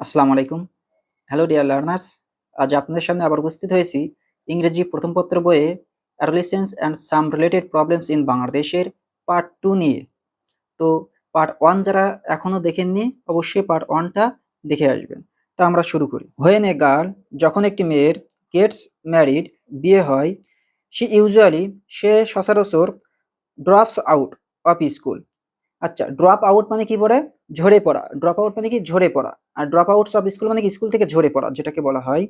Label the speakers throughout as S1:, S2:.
S1: আসসালামু আলাইকুম। Hello dear learners আজ আপনাদের সামনে আবার উপস্থিত হয়েছি ইংরেজি প্রথম পত্র বইয়ে adolescence and some related problems in বাংলাদেশের পার্ট টু নিয়ে। তো পার্ট ওয়ান যারা এখনও দেখেননি, অবশ্যই পার্ট ওয়ানটা দেখে আসবেন। তা আমরা শুরু করি। হোয়েন এ গার্ল যখন একটি মেয়ের গেটস ম্যারিড বিয়ে হয় সে ইউজুয়ালি সে সচরাচর ড্রপস আউট অফ স্কুল আচ্ছা ড্রপ আউট মানে কি পড়ে? ঝরে পড়া ড্রপ আউট মানে কি ঝরে পড়া, আর ড্রপ আউটস অফ স্কুল মানে কি স্কুল থেকে ঝরে পড়া যেটাকে বলা হয়।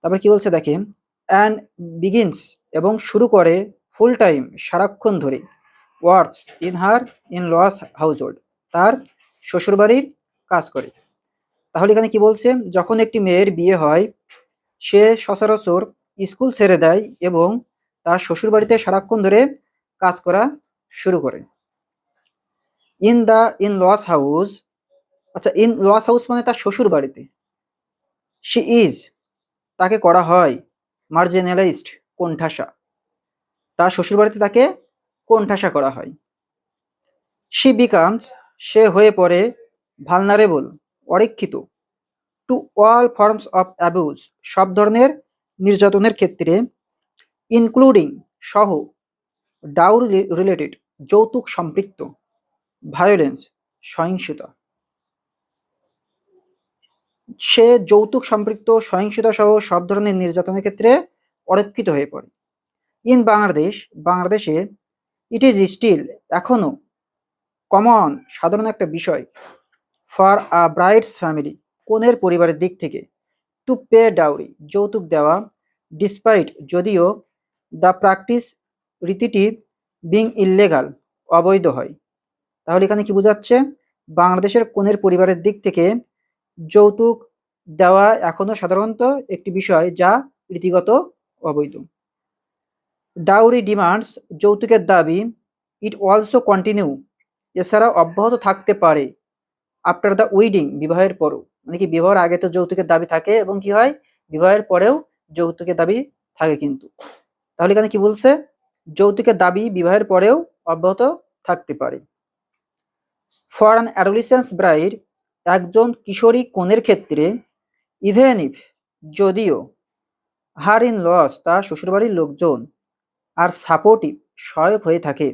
S1: তারপর কি বলছে দেখেন অ্যান্ড বিগিনস এবং শুরু করে ফুল টাইম সারাক্ষণ ধরে works in her in laws household তার শ্বশুরবাড়ির কাজ করে। তাহলে এখানে কি বলছে, যখন একটি মেয়ের বিয়ে হয়, সে সচরাচর স্কুল ছেড়ে দেয় এবং তার শ্বশুরবাড়িতে সারাক্ষণ ধরে কাজ করা শুরু করে। In the in laws house আচ্ছা ইন লস হাউস মানে তার শ্বশুর বাড়িতে শি ইজ তাকে করা হয় মার্জিনালাইজড কোণঠাসা। তার শ্বশুর বাড়িতে তাকে কোণঠাসা করা হয়। শি বিকামস সে হয়ে পড়ে vulnerable অরক্ষিত। To all forms of abuse সব ধরনের নির্যাতনের ক্ষেত্রে ইনক্লুডিং সহ ডাউর রিলেটেড যৌতুক সম্পৃক্ত। ভায়োলেন্স সহিংসতা। সে যৌতুক সম্পৃক্ত, সহিংসতা সহ সব ধরনের নির্যাতনের ক্ষেত্রে অরক্ষিত হয়ে পড়ে। ইন বাংলাদেশ বাংলাদেশে ইট ইজ স্টিল এখনও কমন সাধারণ একটা বিষয় ফর আ ব্রাইডস ফ্যামিলি কনের পরিবারের দিক থেকে টু পে ডাউরি যৌতুক দেওয়া ডিসপাইট যদিও দ্য প্র্যাকটিস রীতিটি বিং ইললেগাল অবৈধ হয়। তাহলে এখানে কি বোঝাচ্ছে? বাংলাদেশের কনের পরিবারের দিক থেকে যৌতুক দেওয়া এখনও সাধারণত একটি বিষয় যা রীতিগত অবৈধ। ডাউরি ডিমান্ডস, যৌতুকের দাবি, ইট অলসো কন্টিনিউ, এছাড়া অব্যাহত থাকতে পারে আফটার দ্য উইডিং, বিবাহের পরও। মানে কি, বিবাহের আগে তো যৌতুকের দাবি থাকে এবং কি হয়? বিবাহের পরেও যৌতুকের দাবি থাকে কিন্তু। তাহলে এখানে কি বলছে? যৌতুকের দাবি বিবাহের পরেও অব্যাহত থাকতে পারে। ফর অ্যান অ্যাডোলিসেন্স ব্রাইড একজন কিশোরী কনের ক্ষেত্রে ইভেন ইফ যদিও হার ইন লস তার শ্বশুরবাড়ির লোকজন আর সাপোর্টিভ সহায়ক হয়ে থাকে।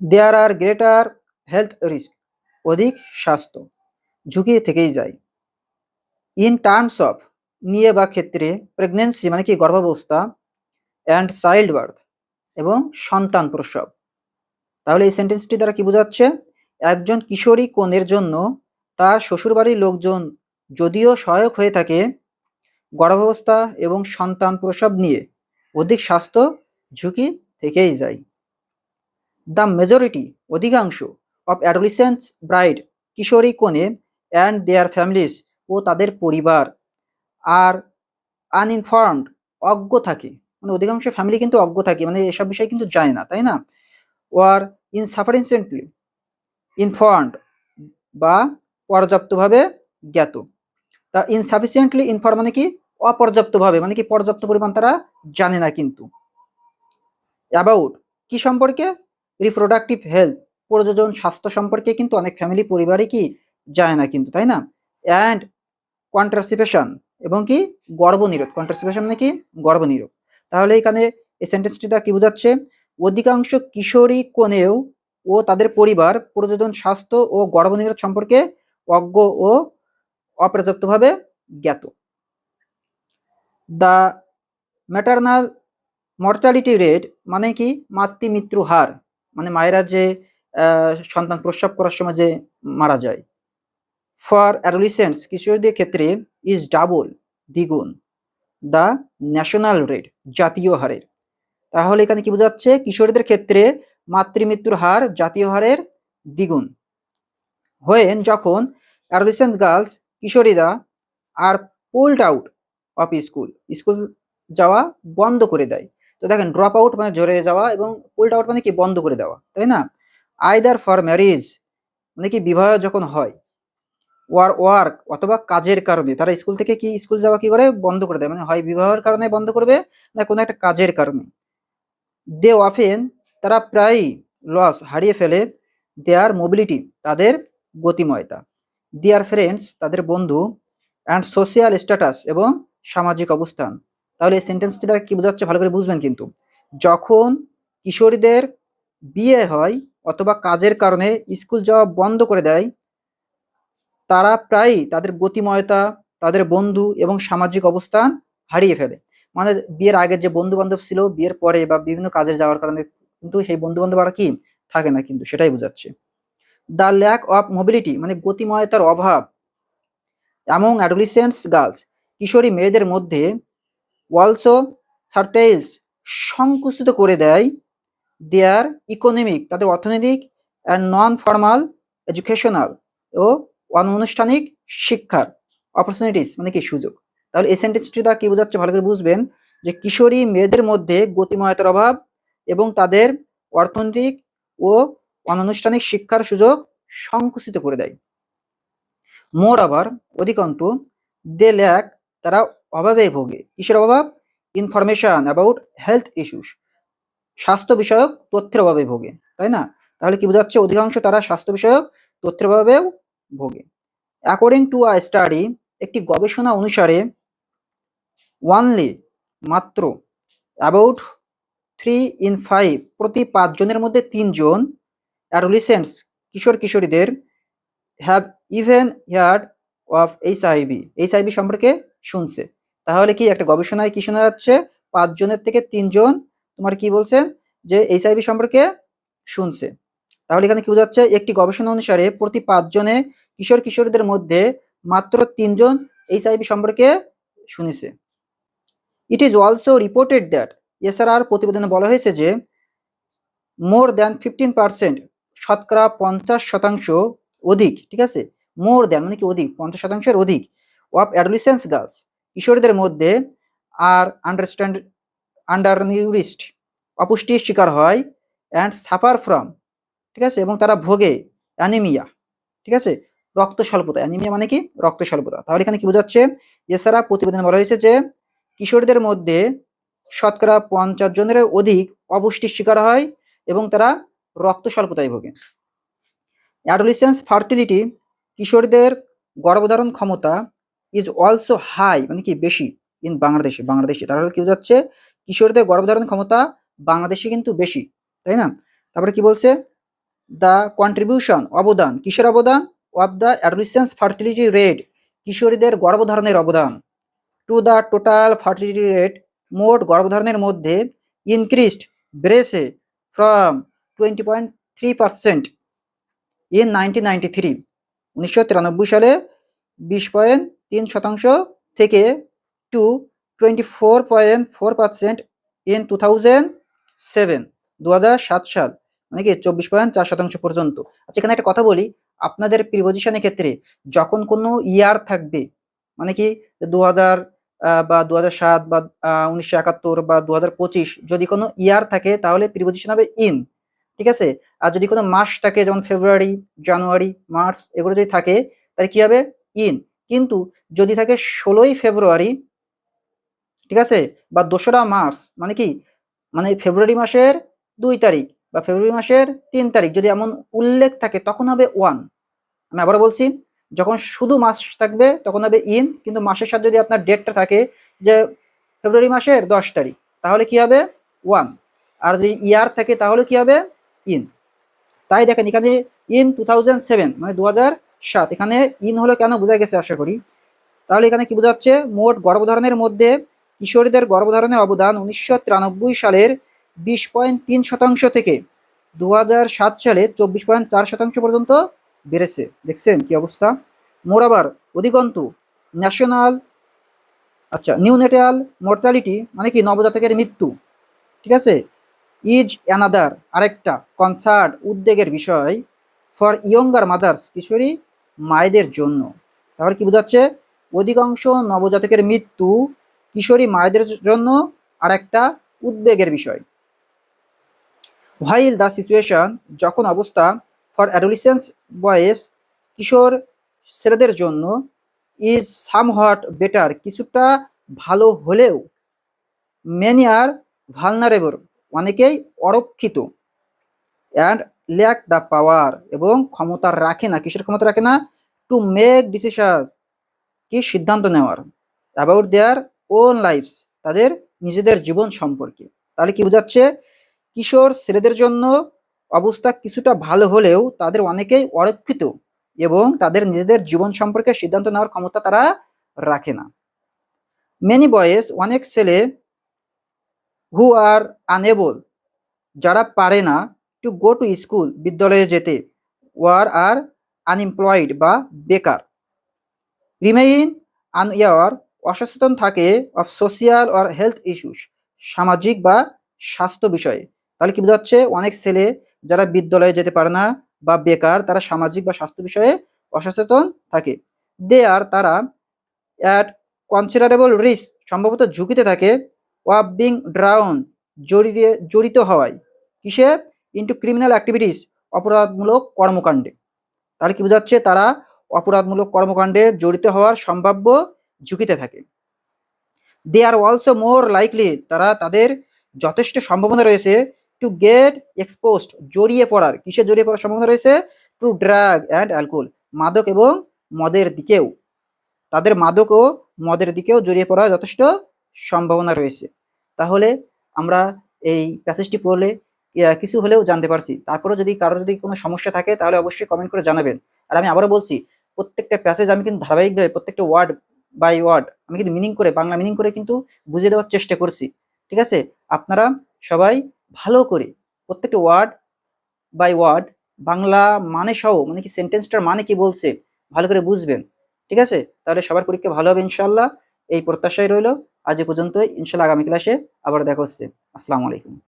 S1: There are greater health risk অধিক স্বাস্থ্য, ঝুঁকি থেকেই যায়। ইন টার্মস অফ নিয়ে বা ক্ষেত্রে প্রেগনেন্সি মানে কি? গর্ভাবস্থা অ্যান্ড চাইল্ড বার্থ এবং সন্তান প্রসব। তাহলে এই সেন্টেন্সটি দ্বারা কি বোঝাচ্ছে? একজন কিশোরী কনের জন্য তার শ্বশুরবাড়ির লোকজন যদিও সহায়ক হয়ে থাকে গর্ভাবস্থা এবং সন্তান প্রসব নিয়ে, অধিক স্বাস্থ্য ঝুঁকি থেকেই যায়। দ্য মেজরিটি অধিকাংশ অফ অ্যাডোলিসেন্স ব্রাইড কিশোরী কনে অ্যান্ড দেয়ার ফ্যামিলিস ও তাদের পরিবার আর আনইনফর্মড অজ্ঞ থাকে। মানে অধিকাংশ ফ্যামিলি কিন্তু অজ্ঞ থাকে। মানে এসব বিষয়ে কিন্তু জানে না, তাই না? ওয়ার ইনসাফারেন্সেন্টলি ইনফর্মড বা পর্যাপ্তভাবে জ্ঞাত। তা ইনসাফিসিয়েন্টলি ইনফর্ম মানে কি? অপর্যাপ্তভাবে মানে কি পর্যাপ্ত পরিমাণ তারা জানে না কিন্তু। অ্যাবাউট কি সম্পর্কে? রিপ্রোডাক্টিভ হেলথ প্রযোজন স্বাস্থ্য সম্পর্কে কিন্তু অনেক ফ্যামিলি পরিবারে কি জানে না কিন্তু, তাই না? অ্যান্ড কন্ট্রাসিপেশন এবং কি? গর্ভনিরোধ। কন্ট্রাসিপেশন মানে কি? গর্ভনিরোধ। তাহলে এখানে এই সেন্টেন্সটিটা কি বোঝাচ্ছে? অধিকাংশ কিশোরী কনেও ও তাদের পরিবার প্রযোজন স্বাস্থ্য ও গর্ভনিরোধ সম্পর্কে অজ্ঞ ও অপর্যাপ্তভাবে জ্ঞাত। দ্য ম্যাটার্নাল মর্টালিটি রেট মানে কি? মাতৃমৃত্যু হার মানে মায়েরা যে সন্তান প্রস্রাব করার সময় যে মারা যায়। ফর অ্যাডোলিসেন্টস, কিশোরদের ক্ষেত্রে ইজ ডাবল দ্বিগুণ। দ্য ন্যাশনাল রেট, জাতীয় হারের। তাহলে এখানে কি বোঝাচ্ছে? কিশোরীদের ক্ষেত্রে মাতৃমৃত্যুর হার জাতীয় হারের দ্বিগুণ। হোয়েন যখন adolescent girls কিশোরীরা are pulled out of school school যাওয়া বন্ধ করে দেয়। তো দেখেন ড্রপ আউট মানে ঝরে যাওয়া এবং পুলড আউট মানে কি? বন্ধ করে দেওয়া, তাই না? আইদার ফর ম্যারিজ মানে কি? বিবাহ যখন হয় ওয়ার ওয়ার্ক অথবা কাজের কারণে, তারা স্কুল থেকে কি? স্কুল যাওয়া কি করে? বন্ধ করে দেয়। মানে হয় বিবাহের কারণে বন্ধ করবে না কোনো একটা কাজের কারণে। দে অফেন তারা প্রায়ই লস হারিয়ে ফেলে দেয়ার মোবিলিটি তাদের গতিময়তা। দিয়ার ফ্রেন্ডস তাদের বন্ধু অ্যান্ড সোশিয়াল স্ট্যাটাস এবং সামাজিক অবস্থান। তাহলে এই সেন্টেন্সটি দ্বারা কি বোঝাচ্ছে? ভালো করে বুঝবেন কিন্তু। যখন কিশোরীদের বিয়ে হয় অথবা কাজের কারণে স্কুল যাওয়া বন্ধ করে দেয়, তারা প্রায়ই তাদের গতিময়তা, তাদের বন্ধু এবং সামাজিক অবস্থান হারিয়ে ফেলে। মানে বিয়ের আগের যে বন্ধু বান্ধব ছিল, বিয়ের পরে বা বিভিন্ন কাজে যাওয়ার কারণে কিন্তু সেই বন্ধু বান্ধব আর কি থাকে না কিন্তু সেটাই বোঝাচ্ছে। দ্য ল্যাক অফ মোবিলিটি মানে গতিময়তার অভাব অ্যামং অ্যাডোলিসেন্টস গার্লস কিশোরী মেয়েদের মধ্যে অলসো সার্টেইলস সংকুচিত করে দেয় দেয়ার ইকোনমিক তাদের অর্থনৈতিক অ্যান্ড নন ফর্মাল এডুকেশনাল ও অনানুষ্ঠানিক শিক্ষার অপরচুনিটিস মানে কি সুযোগ। তাহলে এই সেন্টেন্সটি কি বোঝাচ্ছে? ভালো করে বুঝবেন যে কিশোরী মেয়েদের মধ্যে গতিময়তার অভাব এবং তাদের অর্থনৈতিক ও অনানুষ্ঠানিক শিক্ষার সুযোগ সংকুচিত করে দেয়। মোর আবার অধিকন্তু দে ল্যাক তারা অভাবে ভোগে। কিসের অভাব? Information about health issues. স্বাস্থ্য বিষয়ক তথ্যের অভাবে ভোগে, তাই না? তাহলে কি বোঝাচ্ছে? অধিকাংশ তারা স্বাস্থ্য বিষয়ক তথ্যের অভাবেও ভোগে। অ্যাকর্ডিং টু আ স্টাডি একটি গবেষণা অনুসারে ওয়ানলি মাত্র। অ্যাবাউট থ্রি ইন ফাইভ প্রতি পাঁচজনের মধ্যে তিনজন অ্যাডোলিসেন্টস কিশোর কিশোরীদের have even heard of H I V H I V সম্পর্কে শুনছে। তাহলে কি একটা গবেষণায় কি শোনা যাচ্ছে? পাঁচজনের থেকে তিনজন তোমার কি বলছেন? যে এইচ আইভি সম্পর্কে শুনছে। তাহলে এখানে কি বোঝাচ্ছে? একটি গবেষণা অনুসারে প্রতি পাঁচজনে কিশোর কিশোরীদের মধ্যে মাত্র তিনজন এইচ আইভি সম্পর্কে শুনেছে। It is also reported that এছাড়ার প্রতিবেদনে বলা হয়েছে যে মোর দ্যান ফিফটিন পার্সেন্ট শতকরা পঞ্চাশ শতাংশ অধিক, ঠিক আছে? মোর দ্যান মানে কি অধিক? পঞ্চাশ শতাংশের অধিক অফ অ্যাডোলিসেন্স গার্লস কিশোরীদের মধ্যে আর আন্ডারস্ট্যান্ড আন্ডার নিউরিস্ট অপুষ্টির শিকার হয় অ্যান্ড সাফার ফ্রম ঠিক আছে? এবং তারা ভোগে অ্যানিমিয়া ঠিক আছে? রক্ত স্বল্পতা অ্যানিমিয়া মানে কি? রক্ত স্বল্পতা তাহলে এখানে কি বোঝাচ্ছে? এছাড়া প্রতিবেদনে বলা হয়েছে যে কিশোরদের মধ্যে শতকরা পঞ্চাশ জনের অধিক অপুষ্টির শিকার হয় এবং তারা রক্ত স্বল্পতায় ভোগে। অ্যাডোলিসেন্স ফার্টিলিটি কিশোরদের গর্ভধারণ ক্ষমতা ইজ অলসো হাই মানে কি বেশি ইন বাংলাদেশে বাংলাদেশে। তাহলে কি বোঝাচ্ছে, কিশোরদের গর্ভধারণ ক্ষমতা বাংলাদেশে কিন্তু বেশি, তাই না? তারপরে কি বলছে? দ্য কন্ট্রিবিউশন অবদান, কিসের অবদান? Of the adolescence fertility rate কিশোরীদের গর্ভধারণের অবদান। To the total fertility rate মোট গর্ভধারণের মধ্যে ইনক্রিজড বেড়েছে from twenty point three percent in nineteen ninety three উনিশশো তিরানব্বই সালে বিশ পয়েন্ট তিন শতাংশ থেকে to twenty four point four percent in two thousand seven দু হাজার সাত সাল মানে কি চব্বিশ পয়েন্ট চার শতাংশ পর্যন্ত। আচ্ছা এখানে একটা কথা বলি, আপনাদের প্রিপোজিশনের ক্ষেত্রে যখন কোনো ইয়ার থাকবে মানে কি দু হাজার বা দু সাত বা উনিশশো একাত্তর বা দু হাজার পঁচিশ যদি কোনো ইয়ার থাকে, তাহলে প্রিপোজিশন হবে ইন ঠিক আছে? আর যদি কোনো মাস থাকে, যেমন ফেব্রুয়ারি, জানুয়ারি, মার্চ, এগুলো যদি থাকে, তাহলে কি হবে? ইন কিন্তু যদি থাকে ষোলোই ফেব্রুয়ারি, ঠিক আছে? বা দোসরা মার্চ মানে কি? মানে ফেব্রুয়ারি মাসের দুই তারিখ বা ফেব্রুয়ারি মাসের তিন তারিখ, যদি এমন উল্লেখ থাকে, তখন হবে ওয়ান আমি আবার বলছি যখন শুধু মাস থাকবে, তখন হবে ইন, কিন্তু মাসের সাথে যদি আপনার ডেটটা থাকে যে ফেব্রুয়ারি মাসের দশ তারিখ, তাহলে কি হবে? ওয়ান আর যদি ইয়ার থাকে, তাহলে কি হবে? ইন। তাই দেখেন, এখানে ইন টু থাউজেন্ড সেভেন মানে দু হাজার সাত, এখানে ইন হলো কেন বোঝা গেছে আশা করি? তাহলে এখানে কি বোঝাচ্ছে মোট গর্ভধারণের মধ্যে কিশোরীদের গর্ভধারণের অবদান উনিশশো তিরানব্বই সালের বিশ পয়েন্ট তিন শতাংশ থেকে দু সালে চব্বিশ পয়েন্ট চার শতাংশ পর্যন্ত বেড়েছে। দেখছেন কি অবস্থা? মোরাবার অধিকন্তু ন্যাশনাল আচ্ছা নিউনেটাল মর্টালিটি মানে কি নবজাতকের মৃত্যু। ঠিক আছে? ইজ অ্যানাদার আরেকটা কনসার্ট উদ্বেগের বিষয় ফর ইয়ঙ্গার মাদার্স কিশোরী মায়েদের জন্য। তাহলে কি বোঝাচ্ছে? অধিকাংশ নবজাতকের মৃত্যু কিশোরী মায়েদের জন্য আর একটা উদ্বেগের বিষয়। হোয়াইল দ্য সিচুয়েশন যখন অবস্থা ফর অ্যাডোলিসেন্স বয়েস কিশোর ছেলেদের জন্য ইজ সামহট বেটার কিছুটা ভালো হলেও মেনি আর ভালনারেবল অনেকেই অরক্ষিত অ্যান্ড ল্যাক দ্য পাওয়ার এবং ক্ষমতা রাখে না, কিসের ক্ষমতা রাখে না? টু মেক ডিসিশন কি সিদ্ধান্ত নেওয়ার? অ্যাবাউট দেয়ার ওন লাইফস তাদের নিজেদের জীবন সম্পর্কে। তাহলে কি বোঝাচ্ছে? কিশোর ছেলেদের জন্য অবস্থা কিছুটা ভালো হলেও তাদের অনেকেই অরক্ষিত এবং তাদের নিজেদের জীবন সম্পর্কে সিদ্ধান্ত নেওয়ার ক্ষমতা তারা রাখে না। মেনি বয়েস অনেক ছেলে হু আর আনএবল যারা পারে না টু গো টু স্কুল বিদ্যালয়ে যেতে ওয়ার আর আনএমপ্লয়েড বা বেকার। রিমেইন আন আনইয়ার অসচেতন থাকে of social or health issues সামাজিক বা স্বাস্থ্য বিষয়ে। তাহলে কি বোঝাচ্ছে? অনেক ছেলে যারা বিদ্যালয়ে যেতে পারে না বা বেকার, তারা সামাজিক বা স্বাস্থ্য বিষয়ে অসচেতন থাকে। দে আর তারা অ্যাট কনসিডারেবল রিস্ক সম্ভবত ঝুঁকিতে থাকে অফ বিং ড্রাউন জড়িয়ে, জড়িত হওয়ায়। কিসে? ইন্টু ক্রিমিনাল অ্যাক্টিভিটিস অপরাধমূলক কর্মকাণ্ডে। তাহলে কি বোঝাচ্ছে? তারা অপরাধমূলক কর্মকাণ্ডে জড়িত হওয়ার সম্ভাব্য ঝুঁকিতে থাকে। দে আর অলসো মোর লাইকলি তারা তাদের যথেষ্ট সম্ভাবনা রয়েছে টু গেট এক্সপোজড জড়িয়ে পড়ার। কিসে জড়িয়ে পড়ার সম্ভাবনা রয়েছে? টু ড্রাগ অ্যান্ড অ্যালকোহল মাদক এবং মদের দিকেও। তাদের মাদক ও মদের দিকেও জড়িয়ে পড়ার যথেষ্ট সম্ভাবনা রয়েছে। তাহলে আমরা এই প্যাসেজটি পড়লে কিছু হলেও জানতে পারছি। তারপরে যদি কারও যদি কোনো সমস্যা থাকে, তাহলে অবশ্যই কমেন্ট করে জানাবেন। আর আমি আবারও বলছি, প্রত্যেকটা প্যাসেজ আমি কিন্তু ধারাবাহিকভাবে, প্রত্যেকটা ওয়ার্ড বাই ওয়ার্ড আমি কিন্তু মিনিং করে, বাংলা মিনিং করে কিন্তু বুঝিয়ে দেওয়ার চেষ্টা করছি। ঠিক আছে? আপনারা সবাই ভালো করে প্রত্যেকটা ওয়ার্ড বাই ওয়ার্ড বাংলা মানে সহ মানে কি সেন্টেন্সটার মানে কি বলছে, ভালো করে বুঝবেন, ঠিক আছে? তাহলে সবার পরীক্ষা ভালো হবে ইনশাল্লাহ এই প্রত্যাশাই রইল। আজ পর্যন্ত ইনশাল্লাহ আগামী ক্লাসে আবার দেখা হচ্ছে। আসসালামু আলাইকুম।